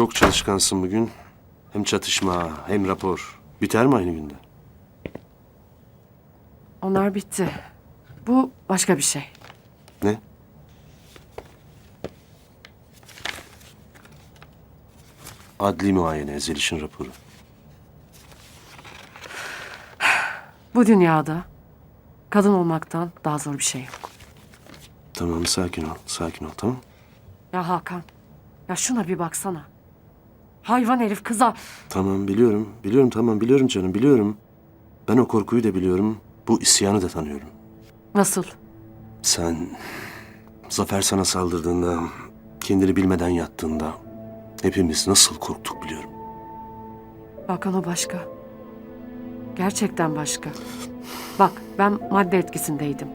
Çok çalışkansın bugün. Hem çatışma hem rapor. Biter mi aynı günde? Onlar bitti. Bu başka bir şey. Ne? Adli muayene Zeliş'in raporu. Bu dünyada kadın olmaktan daha zor bir şey yok. Tamam sakin ol, sakin ol tamam. Ya Hakan, ya şuna bir baksana. Hayvan herif kıza Tamam biliyorum, biliyorum tamam biliyorum canım biliyorum. Ben o korkuyu da biliyorum. Bu isyanı da tanıyorum. nasıl? Sen Zafer sana saldırdığında, kendini bilmeden yattığında hepimiz nasıl korktuk biliyorum. Hakan o başka. Gerçekten başka. Bak ben madde etkisindeydim.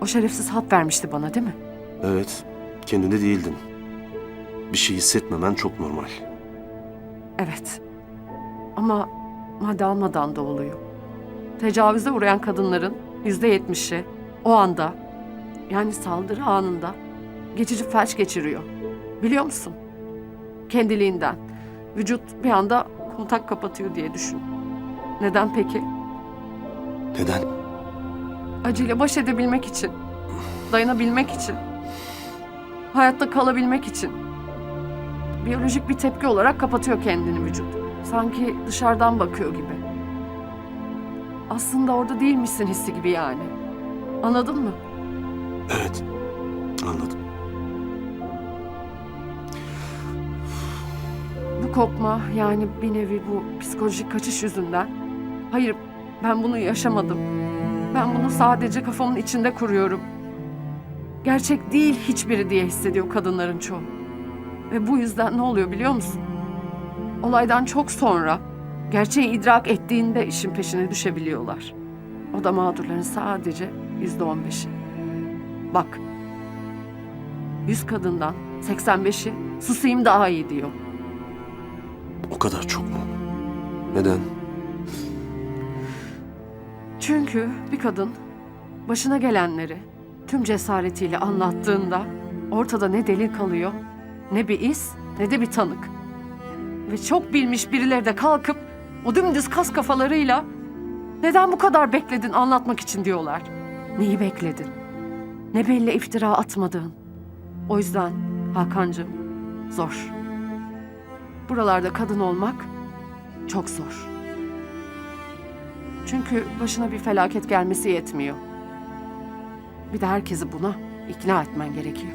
O şerefsiz hap vermişti bana değil mi? Evet, kendinde değildin. Bir şey hissetmemen çok normal. Evet. Ama madde almadan da oluyor. Tecavüze uğrayan kadınların yüzde yetmişi o anda yani saldırı anında geçici felç geçiriyor. Biliyor musun? Kendiliğinden. Vücut bir anda kontak kapatıyor diye düşün. Neden peki? Neden? Acıyla baş edebilmek için. Dayanabilmek için. Hayatta kalabilmek için. Biyolojik bir tepki olarak kapatıyor kendini vücut. Sanki dışarıdan bakıyor gibi. Aslında orada değilmişsin hissi gibi yani. Anladın mı? Evet, anladım. Bu kopma yani bir nevi bu psikolojik kaçış yüzünden. Hayır ben bunu yaşamadım. Ben bunu sadece kafamın içinde kuruyorum. Gerçek değil hiçbiri diye hissediyor kadınların çoğu. Ve bu yüzden ne oluyor biliyor musun? Olaydan çok sonra gerçeği idrak ettiğinde işin peşine düşebiliyorlar. O da mağdurların sadece yüzde on beşi. Bak, yüz kadından 85'i susayım daha iyi diyor. O kadar çok mu? Neden? Çünkü bir kadın başına gelenleri tüm cesaretiyle anlattığında ortada ne delil kalıyor, ne bir iz, ne de bir tanık. Ve çok bilmiş birileri de kalkıp o dümdüz kas kafalarıyla neden bu kadar bekledin anlatmak için diyorlar. Neyi bekledin? Ne belli iftira atmadığın. O yüzden Hakan'cığım zor. Buralarda kadın olmak çok zor. Çünkü başına bir felaket gelmesi yetmiyor. Bir de herkesi buna ikna etmen gerekiyor.